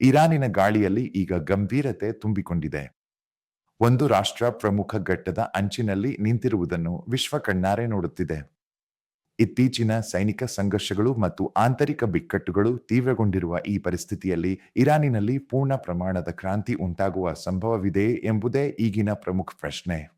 ಇರಾನಿನ ಗಾಳಿಯಲ್ಲಿ ಈಗ ಗಂಭೀರತೆ ತುಂಬಿಕೊಂಡಿದೆ. ಒಂದು ರಾಷ್ಟ್ರ ಪ್ರಮುಖ ಘಟ್ಟದ ಅಂಚಿನಲ್ಲಿ ನಿಂತಿರುವುದನ್ನು ವಿಶ್ವ ಕಣ್ಣಾರೆ ನೋಡುತ್ತಿದೆ. ಇತ್ತೀಚಿನ ಸೈನಿಕ ಸಂಘರ್ಷಗಳು ಮತ್ತು ಆಂತರಿಕ ಬಿಕ್ಕಟ್ಟುಗಳು ತೀವ್ರಗೊಂಡಿರುವ ಈ ಪರಿಸ್ಥಿತಿಯಲ್ಲಿ ಇರಾನಿನಲ್ಲಿ ಪೂರ್ಣ ಪ್ರಮಾಣದ ಕ್ರಾಂತಿ ಉಂಟಾಗುವ ಸಂಭವವಿದೆ ಎಂಬುದೇ ಈಗಿನ ಪ್ರಮುಖ ಪ್ರಶ್ನೆ.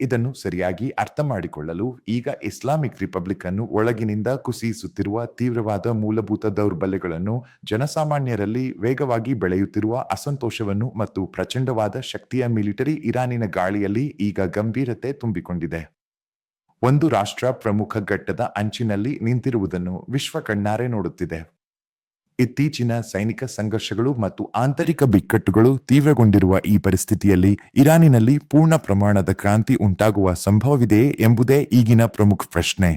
ಇದನ್ನು ಸರಿಯಾಗಿ ಅರ್ಥ ಮಾಡಿಕೊಳ್ಳಲು ಈಗ ಇಸ್ಲಾಮಿಕ್ ರಿಪಬ್ಲಿಕ್ ಅನ್ನು ಒಳಗಿನಿಂದ ಕುಸಿಯಿಸುತ್ತಿರುವ ತೀವ್ರವಾದ ಮೂಲಭೂತ ದೌರ್ಬಲ್ಯಗಳನ್ನು ಜನಸಾಮಾನ್ಯರಲ್ಲಿ ವೇಗವಾಗಿ ಬೆಳೆಯುತ್ತಿರುವ ಅಸಂತೋಷವನ್ನು ಮತ್ತು ಪ್ರಚಂಡವಾದ ಶಕ್ತಿಯ ಮಿಲಿಟರಿ ಇರಾನಿನ ಗಾಳಿಯಲ್ಲಿ ಈಗ ಗಂಭೀರತೆ ತುಂಬಿಕೊಂಡಿದೆ. ಒಂದು ರಾಷ್ಟ್ರ ಪ್ರಮುಖ ಘಟ್ಟದ ಅಂಚಿನಲ್ಲಿ ನಿಂತಿರುವುದನ್ನು ವಿಶ್ವ ಕಣ್ಣಾರೆ ನೋಡುತ್ತಿದೆ. ಇತ್ತೀಚಿನ ಸೈನಿಕ ಸಂಘರ್ಷಗಳು ಮತ್ತು ಆಂತರಿಕ ಬಿಕ್ಕಟ್ಟುಗಳು ತೀವ್ರಗೊಂಡಿರುವ ಈ ಪರಿಸ್ಥಿತಿಯಲ್ಲಿ ಇರಾನಿನಲ್ಲಿ ಪೂರ್ಣ ಪ್ರಮಾಣದ ಕ್ರಾಂತಿ ಉಂಟಾಗುವ ಸಂಭವವಿದೆಯೇ ಎಂಬುದೇ ಈಗಿನ ಪ್ರಮುಖ ಪ್ರಶ್ನೆ.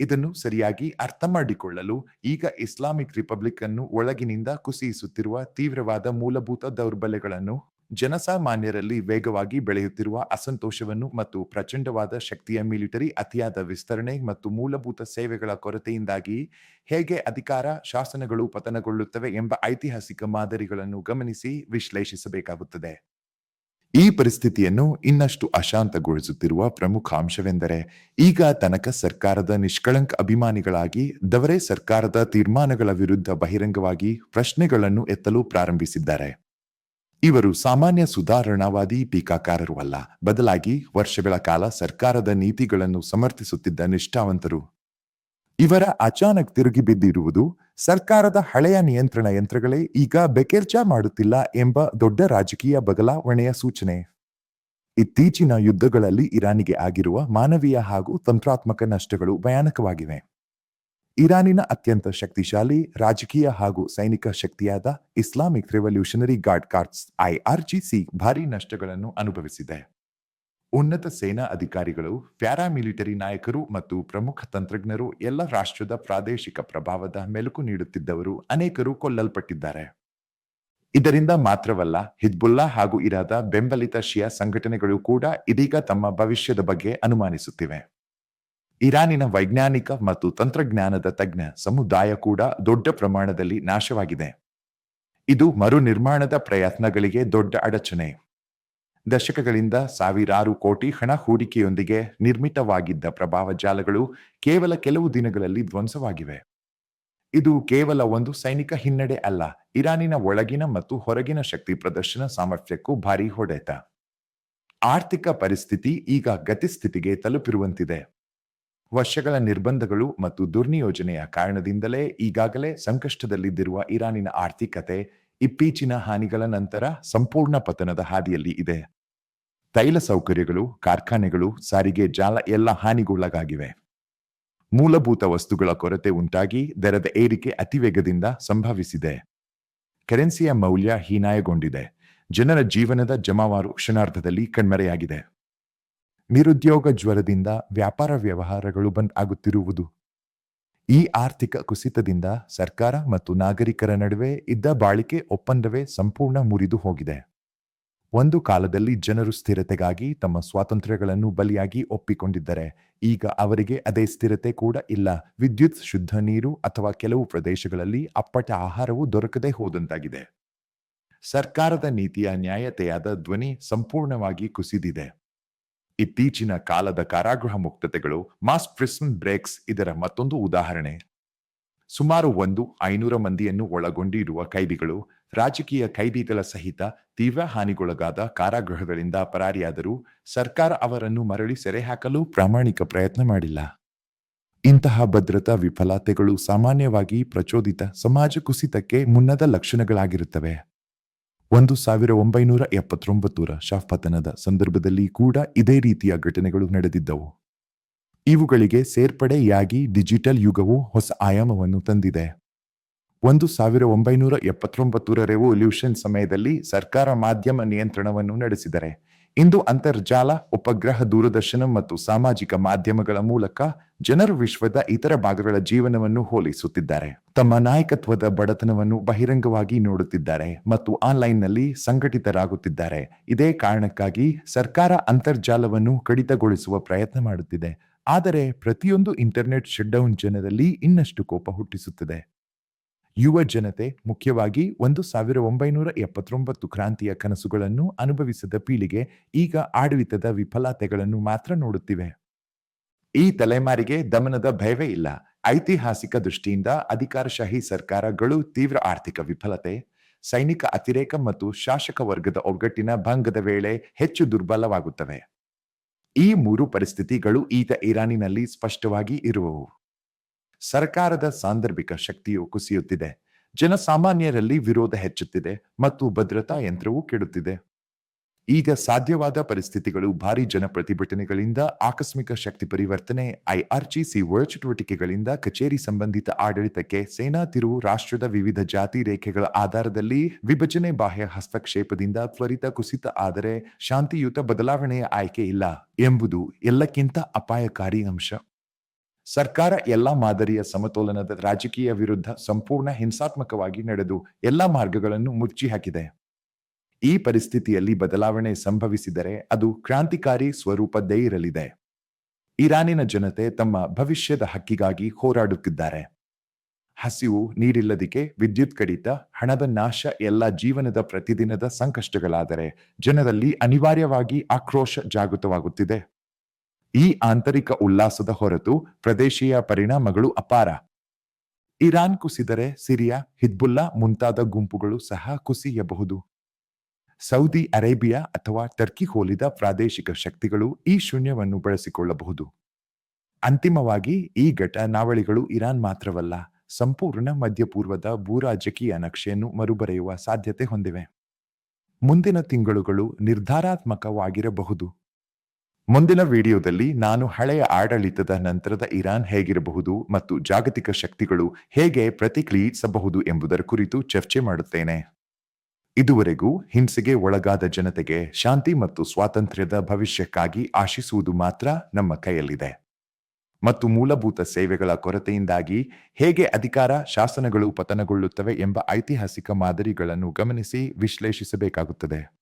ಇದನ್ನು ಸರಿಯಾಗಿ ಅರ್ಥ ಮಾಡಿಕೊಳ್ಳಲು ಈಗ ಇಸ್ಲಾಮಿಕ್ ರಿಪಬ್ಲಿಕ್ ಅನ್ನು ಒಳಗಿನಿಂದ ಕುಸಿಯಿಸುತ್ತಿರುವ ತೀವ್ರವಾದ ಮೂಲಭೂತ ದೌರ್ಬಲ್ಯಗಳನ್ನು ಜನಸಾಮಾನ್ಯರಲ್ಲಿ ವೇಗವಾಗಿ ಬೆಳೆಯುತ್ತಿರುವ ಅಸಂತೋಷವನ್ನು ಮತ್ತು ಪ್ರಚಂಡವಾದ ಶಕ್ತಿಯ ಮಿಲಿಟರಿ, ಅತಿಯಾದ ವಿಸ್ತರಣೆ ಮತ್ತು ಮೂಲಭೂತ ಸೇವೆಗಳ ಕೊರತೆಯಿಂದಾಗಿ ಹೇಗೆ ಅಧಿಕಾರ, ಶಾಸನಗಳು ಪತನಗೊಳ್ಳುತ್ತವೆ ಎಂಬ ಐತಿಹಾಸಿಕ ಮಾದರಿಗಳನ್ನು ಗಮನಿಸಿ ವಿಶ್ಲೇಷಿಸಬೇಕಾಗುತ್ತದೆ. ಈ ಪರಿಸ್ಥಿತಿಯನ್ನು ಇನ್ನಷ್ಟು ಅಶಾಂತಗೊಳಿಸುತ್ತಿರುವ ಪ್ರಮುಖ ಅಂಶವೆಂದರೆ, ಈಗ ತನಕ ಸರ್ಕಾರದ ನಿಷ್ಕಳಂಕ ಅಭಿಮಾನಿಗಳಾಗಿ, ದವರೇ ಸರ್ಕಾರದ ತೀರ್ಮಾನಗಳ ವಿರುದ್ಧ ಬಹಿರಂಗವಾಗಿ ಪ್ರಶ್ನೆಗಳನ್ನು ಎತ್ತಲು ಪ್ರಾರಂಭಿಸಿದ್ದಾರೆ. ಇವರು ಸಾಮಾನ್ಯ ಸುಧಾರಣಾವಾದಿ ಟೀಕಾಕಾರರು ಅಲ್ಲ ಬದಲಾಗಿ ವರ್ಷಗಳ ಕಾಲ ಸರ್ಕಾರದ ನೀತಿಗಳನ್ನು ಸಮರ್ಥಿಸುತ್ತಿದ್ದ ನಿಷ್ಠಾವಂತರು. ಇವರ ಅಚಾನಕ್ ತಿರುಗಿ ಬಿದ್ದಿರುವುದು ಸರ್ಕಾರದ ಹಳೆಯ ನಿಯಂತ್ರಣ ಯಂತ್ರಗಳೇ ಈಗ ಬೆಕೆರ್ಚ ಮಾಡುತ್ತಿಲ್ಲ ಎಂಬ ದೊಡ್ಡ ರಾಜಕೀಯ ಬದಲಾವಣೆಯ ಸೂಚನೆ. ಇತ್ತೀಚಿನ ಯುದ್ಧಗಳಲ್ಲಿ ಇರಾನಿಗೆ ಆಗಿರುವ ಮಾನವೀಯ ಹಾಗೂ ತಂತ್ರಾತ್ಮಕ ನಷ್ಟಗಳು ಭಯಾನಕವಾಗಿವೆ. ಇರಾನಿನ ಅತ್ಯಂತ ಶಕ್ತಿಶಾಲಿ, ರಾಜಕೀಯ ಹಾಗೂ ಸೈನಿಕ ಶಕ್ತಿಯಾದ Islamic Revolutionary Guard Corps IRGC ಭಾರಿ ನಷ್ಟಗಳನ್ನು ಅನುಭವಿಸಿದೆ. ಉನ್ನತ ಸೇನಾ ಅಧಿಕಾರಿಗಳು, ಪ್ಯಾರಾಮಿಲಿಟರಿ ನಾಯಕರು ಮತ್ತು ಪ್ರಮುಖ ತಂತ್ರಜ್ಞರು ಎಲ್ಲ ರಾಷ್ಟ್ರದ ಪ್ರಾದೇಶಿಕ ಪ್ರಭಾವದ ಮೆಲುಕು ನೀಡುತ್ತಿದ್ದವರು ಅನೇಕರು ಕೊಲ್ಲಲ್ಪಟ್ಟಿದ್ದಾರೆ. ಇದರಿಂದ ಮಾತ್ರವಲ್ಲ, ಹಿಜ್ಬುಲ್ಲಾ ಹಾಗೂ ಇರಾದ ಬೆಂಬಲಿತ ಶಿಯಾ ಸಂಘಟನೆಗಳು ಕೂಡ ಇದೀಗ ತಮ್ಮ ಭವಿಷ್ಯದ ಬಗ್ಗೆ ಅನುಮಾನಿಸುತ್ತಿವೆ. ಇರಾನಿನ ವೈಜ್ಞಾನಿಕ ಮತ್ತು ತಂತ್ರಜ್ಞಾನದ ತಜ್ಞ ಸಮುದಾಯ ಕೂಡ ದೊಡ್ಡ ಪ್ರಮಾಣದಲ್ಲಿ ನಾಶವಾಗಿದೆ. ಇದು ಮರುನಿರ್ಮಾಣದ ಪ್ರಯತ್ನಗಳಿಗೆ ದೊಡ್ಡ ಅಡಚಣೆ. ದಶಕಗಳಿಂದ ಸಾವಿರಾರು ಕೋಟಿ ಹಣ ಹೂಡಿಕೆಯೊಂದಿಗೆ ನಿರ್ಮಿತವಾಗಿದ್ದ ಪ್ರಭಾವ ಜಾಲಗಳು ಕೇವಲ ಕೆಲವು ದಿನಗಳಲ್ಲಿ ಧ್ವಂಸವಾಗಿವೆ. ಇದು ಕೇವಲ ಒಂದು ಸೈನಿಕ ಹಿನ್ನಡೆ ಅಲ್ಲ, ಇರಾನಿನ ಒಳಗಿನ ಮತ್ತು ಹೊರಗಿನ ಶಕ್ತಿ ಪ್ರದರ್ಶನ ಸಾಮರ್ಥ್ಯಕ್ಕೂ ಭಾರಿ ಹೊಡೆತ. ಆರ್ಥಿಕ ಪರಿಸ್ಥಿತಿ ಈಗ ಗತಿಸ್ಥಿತಿಗೆ ತಲುಪಿರುವಂತಿದೆ. ವರ್ಷಗಳ ನಿರ್ಬಂಧಗಳು ಮತ್ತು ದುರ್ನಿಯೋಜನೆಯ ಕಾರಣದಿಂದಲೇ ಈಗಾಗಲೇ ಸಂಕಷ್ಟದಲ್ಲಿದ್ದಿರುವ ಇರಾನಿನ ಆರ್ಥಿಕತೆ ಇತ್ತೀಚಿನ ಹಾನಿಗಳ ನಂತರ ಸಂಪೂರ್ಣ ಪತನದ ಹಾದಿಯಲ್ಲಿ ಇದೆ. ತೈಲ ಸೌಕರ್ಯಗಳು, ಕಾರ್ಖಾನೆಗಳು, ಸಾರಿಗೆ ಜಾಲ ಎಲ್ಲ ಹಾನಿಗೊಳಗಾಗಿವೆ. ಮೂಲಭೂತ ವಸ್ತುಗಳ ಕೊರತೆ ಉಂಟಾಗಿ ದರದ ಏರಿಕೆ ಅತಿವೇಗದಿಂದ ಸಂಭವಿಸಿದೆ. ಕರೆನ್ಸಿಯ ಮೌಲ್ಯ ಹೀನಾಯಗೊಂಡಿದೆ. ಜನರ ಜೀವನದ ಜಮಾವಾರು ಕ್ಷಣಾರ್ಧದಲ್ಲಿ ಕಣ್ಮರೆಯಾಗಿದೆ. ನಿರುದ್ಯೋಗ ಜ್ವರದಿಂದ ವ್ಯಾಪಾರ ವ್ಯವಹಾರಗಳು ಬಂದ್ ಆಗುತ್ತಿರುವುದು. ಈ ಆರ್ಥಿಕ ಕುಸಿತದಿಂದ ಸರ್ಕಾರ ಮತ್ತು ನಾಗರಿಕರ ನಡುವೆ ಇದ್ದ ಬಾಳಿಕೆ ಒಪ್ಪಂದವೇ ಸಂಪೂರ್ಣ ಮುರಿದು ಹೋಗಿದೆ. ಒಂದು ಕಾಲದಲ್ಲಿ ಜನರು ಸ್ಥಿರತೆಗಾಗಿ ತಮ್ಮ ಸ್ವಾತಂತ್ರ್ಯಗಳನ್ನು ಬಲಿಯಾಗಿ ಒಪ್ಪಿಕೊಂಡಿದ್ದರೆ, ಈಗ ಅವರಿಗೆ ಅದೇ ಸ್ಥಿರತೆ ಕೂಡ ಇಲ್ಲ. ವಿದ್ಯುತ್, ಶುದ್ಧ ನೀರು ಅಥವಾ ಕೆಲವು ಪ್ರದೇಶಗಳಲ್ಲಿ ಅಪ್ಪಟ ಆಹಾರವು ದೊರಕದೇ ಹೋದಂತಾಗಿದೆ. ಸರ್ಕಾರದ ನೀತಿಯ ನ್ಯಾಯತೆಯಾದ ಧ್ವನಿ ಸಂಪೂರ್ಣವಾಗಿ ಕುಸಿದಿದೆ. ಇತ್ತೀಚಿನ ಕಾಲದ ಕಾರಾಗೃಹ ಮುಕ್ತತೆಗಳು ಮಾಸ್ ಪ್ರಿಸನ್ ಬ್ರೇಕ್ಸ್ ಇದರ ಮತ್ತೊಂದು ಉದಾಹರಣೆ. ಸುಮಾರು ಒಂದು ಐನೂರ ಮಂದಿಯನ್ನು ಒಳಗೊಂಡಿರುವ ಕೈದಿಗಳು ರಾಜಕೀಯ ಕೈದಿಗಳ ಸಹಿತ ತೀವ್ರ ಹಾನಿಗೊಳಗಾದ ಕಾರಾಗೃಹಗಳಿಂದ ಪರಾರಿಯಾದರೂ ಸರ್ಕಾರ ಅವರನ್ನು ಮರಳಿ ಸೆರೆ ಹಾಕಲು ಪ್ರಾಮಾಣಿಕ ಪ್ರಯತ್ನ ಮಾಡಿಲ್ಲ. ಇಂತಹ ಭದ್ರತಾ ವಿಫಲತೆಗಳು ಸಾಮಾನ್ಯವಾಗಿ ಪ್ರಚೋದಿತ ಸಮಾಜ ಕುಸಿತಕ್ಕೆ ಮುನ್ನದ ಲಕ್ಷಣಗಳಾಗಿರುತ್ತವೆ. ಒಂದು ಸಾವಿರ ಒಂಬೈನೂರ ಎಪ್ಪತ್ತೊಂಬತ್ತರ ಶಾಫ್ಪತನದ ಸಂದರ್ಭದಲ್ಲಿ ಕೂಡ ಇದೇ ರೀತಿಯ ಘಟನೆಗಳು ನಡೆದಿದ್ದವು. ಇವುಗಳಿಗೆ ಸೇರ್ಪಡೆಯಾಗಿ ಡಿಜಿಟಲ್ ಯುಗವು ಹೊಸ ಆಯಾಮವನ್ನು ತಂದಿದೆ. ಒಂದು ಸಾವಿರ ಒಂಬೈನೂರ ಎಪ್ಪತ್ತೊಂಬತ್ತರ ರೆವೊಲ್ಯೂಷನ್ ಸಮಯದಲ್ಲಿ ಸರ್ಕಾರ ಮಾಧ್ಯಮ ನಿಯಂತ್ರಣವನ್ನು ನಡೆಸಿದರೆ ಇಂದು ಅಂತರ್ಜಾಲ, ಉಪಗ್ರಹ ದೂರದರ್ಶನ ಮತ್ತು ಸಾಮಾಜಿಕ ಮಾಧ್ಯಮಗಳ ಮೂಲಕ ಜನರು ವಿಶ್ವದ ಇತರ ಭಾಗಗಳ ಜೀವನವನ್ನು ಹೋಲಿಸುತ್ತಿದ್ದಾರೆ. ತಮ್ಮ ನಾಯಕತ್ವದ ಬಡತನವನ್ನು ಬಹಿರಂಗವಾಗಿ ನೋಡುತ್ತಿದ್ದಾರೆ ಮತ್ತು ಆನ್ಲೈನ್ನಲ್ಲಿ ಸಂಘಟಿತರಾಗುತ್ತಿದ್ದಾರೆ. ಇದೇ ಕಾರಣಕ್ಕಾಗಿ ಸರ್ಕಾರ ಅಂತರ್ಜಾಲವನ್ನು ಕಡಿತಗೊಳಿಸುವ ಪ್ರಯತ್ನ ಮಾಡುತ್ತಿದೆ. ಆದರೆ ಪ್ರತಿಯೊಂದು ಇಂಟರ್ನೆಟ್ ಶಟ್ಡೌನ್ ಜನರಲ್ಲಿ ಇನ್ನಷ್ಟು ಕೋಪ ಹುಟ್ಟಿಸುತ್ತದೆ. ಯುವ ಜನತೆ ಮುಖ್ಯವಾಗಿ ಒಂದು ಸಾವಿರ ಒಂಬೈನೂರ ಎಪ್ಪತ್ತೊಂಬತ್ತು ಕ್ರಾಂತಿಯ ಕನಸುಗಳನ್ನು ಅನುಭವಿಸಿದ ಪೀಳಿಗೆ ಈಗ ಆಡಳಿತದ ವಿಫಲತೆಗಳನ್ನು ಮಾತ್ರ ನೋಡುತ್ತಿವೆ. ಈ ತಲೆಮಾರಿಗೆ ದಮನದ ಭಯವೇ ಇಲ್ಲ. ಐತಿಹಾಸಿಕ ದೃಷ್ಟಿಯಿಂದ ಅಧಿಕಾರಶಾಹಿ ಸರ್ಕಾರಗಳು ತೀವ್ರ ಆರ್ಥಿಕ ವಿಫಲತೆ, ಸೈನಿಕ ಅತಿರೇಕ ಮತ್ತು ಶಾಸಕ ವರ್ಗದ ಒಗ್ಗಟ್ಟಿನ ಭಂಗದ ವೇಳೆ ಹೆಚ್ಚು ದುರ್ಬಲವಾಗುತ್ತವೆ. ಈ ಮೂರು ಪರಿಸ್ಥಿತಿಗಳು ಈತ ಇರಾನಿನಲ್ಲಿ ಸ್ಪಷ್ಟವಾಗಿ ಇರುವವು. ಸರ್ಕಾರದ ಸಾಂದರ್ಭಿಕ ಶಕ್ತಿಯು ಕುಸಿಯುತ್ತಿದೆ. ಜನಸಾಮಾನ್ಯರಲ್ಲಿ ವಿರೋಧ ಹೆಚ್ಚುತ್ತಿದೆ ಮತ್ತು ಭದ್ರತಾ ಯಂತ್ರವೂ ಕೆಡುತ್ತಿದೆ. ಈಗ ಸಾಧ್ಯವಾದ ಪರಿಸ್ಥಿತಿಗಳು ಭಾರಿ ಜನಪ್ರತಿಭಟನೆಗಳಿಂದ, ಆಕಸ್ಮಿಕ ಶಕ್ತಿ ಪರಿವರ್ತನೆ ಐಆರ್ಜಿಸಿ ಒಳ ಚಟುವಟಿಕೆಗಳಿಂದ ಕಚೇರಿ ಸಂಬಂಧಿತ ಆಡಳಿತಕ್ಕೆ ಸೇನಾ ತಿರುವು, ರಾಷ್ಟ್ರದ ವಿವಿಧ ಜಾತಿ ರೇಖೆಗಳ ಆಧಾರದಲ್ಲಿ ವಿಭಜನೆ ಬಾಹ್ಯ ಹಸ್ತಕ್ಷೇಪದಿಂದ ತ್ವರಿತ ಕುಸಿತ ಆದರೆ ಶಾಂತಿಯುತ ಬದಲಾವಣೆಯ ಆಯ್ಕೆ ಇಲ್ಲ ಎಂಬುದು ಎಲ್ಲಕ್ಕಿಂತ ಅಪಾಯಕಾರಿ ಅಂಶ. ಸರ್ಕಾರ ಎಲ್ಲಾ ಮಾದರಿಯ ಸಮತೋಲನದ ರಾಜಕೀಯ ವಿರುದ್ಧ ಸಂಪೂರ್ಣ ಹಿಂಸಾತ್ಮಕವಾಗಿ ನಡೆದು ಎಲ್ಲಾ ಮಾರ್ಗಗಳನ್ನು ಮುಚ್ಚಿ ಹಾಕಿದೆ ಈ ಪರಿಸ್ಥಿತಿಯಲ್ಲಿ ಬದಲಾವಣೆ ಸಂಭವಿಸಿದರೆ ಅದು ಕ್ರಾಂತಿಕಾರಿ ಸ್ವರೂಪದ್ದೇ ಇರಲಿದೆ. ಇರಾನಿನ ಜನತೆ ತಮ್ಮ ಭವಿಷ್ಯದ ಹಕ್ಕಿಗಾಗಿ ಹೋರಾಡುತ್ತಿದ್ದಾರೆ. ಹಸಿವು ನೀರಿಲ್ಲದಿಕೆ ವಿದ್ಯುತ್ ಕಡಿತ, ಹಣದ ನಾಶ ಎಲ್ಲ ಜೀವನದ ಪ್ರತಿದಿನದ ಸಂಕಷ್ಟಗಳಾದರೆ ಜನರಲ್ಲಿ ಅನಿವಾರ್ಯವಾಗಿ ಆಕ್ರೋಶ ಜಾಗೃತವಾಗುತ್ತಿದೆ. ಈ ಆಂತರಿಕ ಉಲ್ಲಾಸದ ಹೊರತು ಪ್ರದೇಶೀಯ ಪರಿಣಾಮಗಳು ಅಪಾರ. ಇರಾನ್ ಕುಸಿದರೆ ಸಿರಿಯಾ ಹಿದ್ಬುಲ್ಲಾ ಮುಂತಾದ ಗುಂಪುಗಳು ಸಹ ಕುಸಿಯಬಹುದು. ಸೌದಿ ಅರೇಬಿಯಾ ಅಥವಾ ಟರ್ಕಿ ಹೋಲಿದ ಪ್ರಾದೇಶಿಕ ಶಕ್ತಿಗಳು ಈ ಶೂನ್ಯವನ್ನು ಬಳಸಿಕೊಳ್ಳಬಹುದು. ಅಂತಿಮವಾಗಿ, ಈ ಘಟನಾವಳಿಗಳು ಇರಾನ್ ಮಾತ್ರವಲ್ಲ, ಸಂಪೂರ್ಣ ಮಧ್ಯಪೂರ್ವದ ಭೂರಾಜಕೀಯ ನಕ್ಷೆಯನ್ನು ಮರುಬರೆಯುವ ಸಾಧ್ಯತೆ ಹೊಂದಿವೆ. ಮುಂದಿನ ತಿಂಗಳುಗಳು ನಿರ್ಧಾರಾತ್ಮಕವಾಗಿರಬಹುದು. ಮುಂದಿನ ವಿಡಿಯೋದಲ್ಲಿ ನಾನು ಹಳೆಯ ಆಡಳಿತದ ನಂತರದ ಇರಾನ್ ಹೇಗಿರಬಹುದು ಮತ್ತು ಜಾಗತಿಕ ಶಕ್ತಿಗಳು ಹೇಗೆ ಪ್ರತಿಕ್ರಿಯಿಸಬಹುದು ಎಂಬುದರ ಕುರಿತು ಚರ್ಚೆ ಮಾಡುತ್ತೇನೆ. ಇದುವರೆಗೂ ಹಿಂಸೆಗೆ ಒಳಗಾದ ಜನತೆಗೆ ಶಾಂತಿ ಮತ್ತು ಸ್ವಾತಂತ್ರ್ಯದ ಭವಿಷ್ಯಕ್ಕಾಗಿ ಆಶಿಸುವುದು ಮಾತ್ರ ನಮ್ಮ ಕೈಯಲ್ಲಿದೆ. ಮತ್ತು ಮೂಲಭೂತ ಸೇವೆಗಳ ಕೊರತೆಯಿಂದಾಗಿ ಹೇಗೆ ಅಧಿಕಾರ, ಶಾಸನಗಳು ಪತನಗೊಳ್ಳುತ್ತವೆ ಎಂಬ ಐತಿಹಾಸಿಕ ಮಾದರಿಗಳನ್ನು ಗಮನಿಸಿ ವಿಶ್ಲೇಷಿಸಬೇಕಾಗುತ್ತದೆ.